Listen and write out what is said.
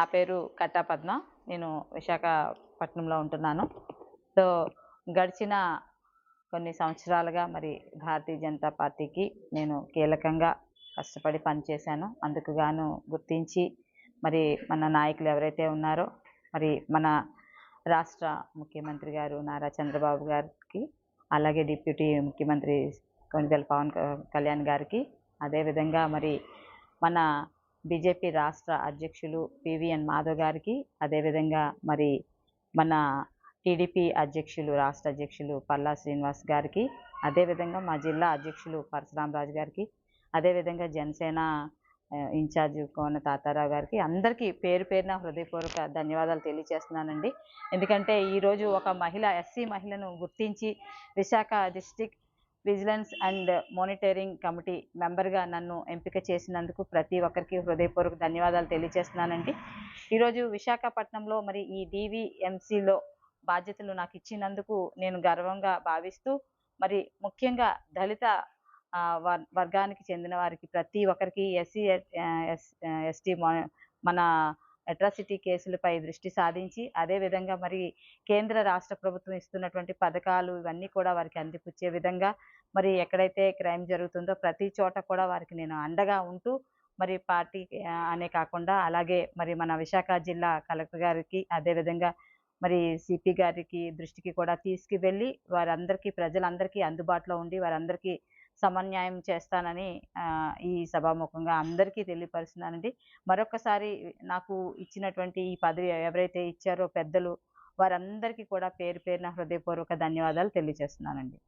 నా పేరు కట్టా పద్మ. నేను విశాఖపట్నంలో ఉంటున్నాను. సో గడిచిన కొన్ని సంవత్సరాలుగా మరి భారతీయ జనతా పార్టీకి నేను కీలకంగా కష్టపడి పనిచేశాను. అందుకు గాను గుర్తించి మరి మన నాయకులు ఎవరైతే ఉన్నారో మరి మన రాష్ట్ర ముఖ్యమంత్రి గారు నారా చంద్రబాబు గారికి అలాగే డిప్యూటీ ముఖ్యమంత్రి కొనిదెల పవన్ కళ్యాణ్ గారికి అదేవిధంగా మరి మన బీజేపీ రాష్ట్ర అధ్యక్షులు పివిఎన్ మాధవ్ గారికి అదేవిధంగా మరి మన టీడీపీ అధ్యక్షులు రాష్ట్ర అధ్యక్షులు పల్లా శ్రీనివాస్ గారికి అదేవిధంగా మా జిల్లా అధ్యక్షులు పరశురామరాజు గారికి అదేవిధంగా జనసేన ఇన్ఛార్జ్ కోన తాతారావు గారికి అందరికీ పేరు పేరున హృదయపూర్వక ధన్యవాదాలు తెలియజేస్తున్నానండి. ఎందుకంటే ఈరోజు ఒక మహిళ ఎస్సీ మహిళను గుర్తించి Visakha district vigilance and monitoring committee మెంబర్గా నన్ను ఎంపిక చేసినందుకు ప్రతి ఒక్కరికి హృదయపూర్వక ధన్యవాదాలు తెలియజేస్తున్నానండి. ఈరోజు విశాఖపట్నంలో మరి ఈ డివిఎంసిలో బాధ్యతలు నాకు ఇచ్చినందుకు నేను గర్వంగా భావిస్తూ మరి ముఖ్యంగా దళిత వర్- వర్గానికి చెందిన వారికి ప్రతి ఒక్కరికి ఎస్సీ ఎస్టీ మన అట్రాసిటీ కేసులపై దృష్టి సాధించి అదేవిధంగా మరి కేంద్ర రాష్ట్ర ప్రభుత్వం ఇస్తున్నటువంటి పథకాలు ఇవన్నీ కూడా వారికి అందిపుచ్చే విధంగా మరి ఎక్కడైతే క్రైమ్ జరుగుతుందో ప్రతి చోట కూడా వారికి నేను అండగా ఉంటూ మరి పార్టీ అనే కాకుండా అలాగే మరి మన విశాఖ జిల్లా కలెక్టర్ గారికి అదేవిధంగా మరి సిపి గారికి దృష్టికి కూడా తీసుకువెళ్ళి వారందరికీ ప్రజలందరికీ అందుబాటులో ఉండి వారందరికీ సమన్యాయం చేస్తానని ఈ సభాముఖంగా అందరికీ తెలియపరుస్తున్నానండి. మరొకసారి నాకు ఇచ్చినటువంటి ఈ పదవి ఎవరైతే ఇచ్చారో పెద్దలు వారందరికీ కూడా పేరు పేరున హృదయపూర్వక ధన్యవాదాలు తెలియజేస్తున్నానండి.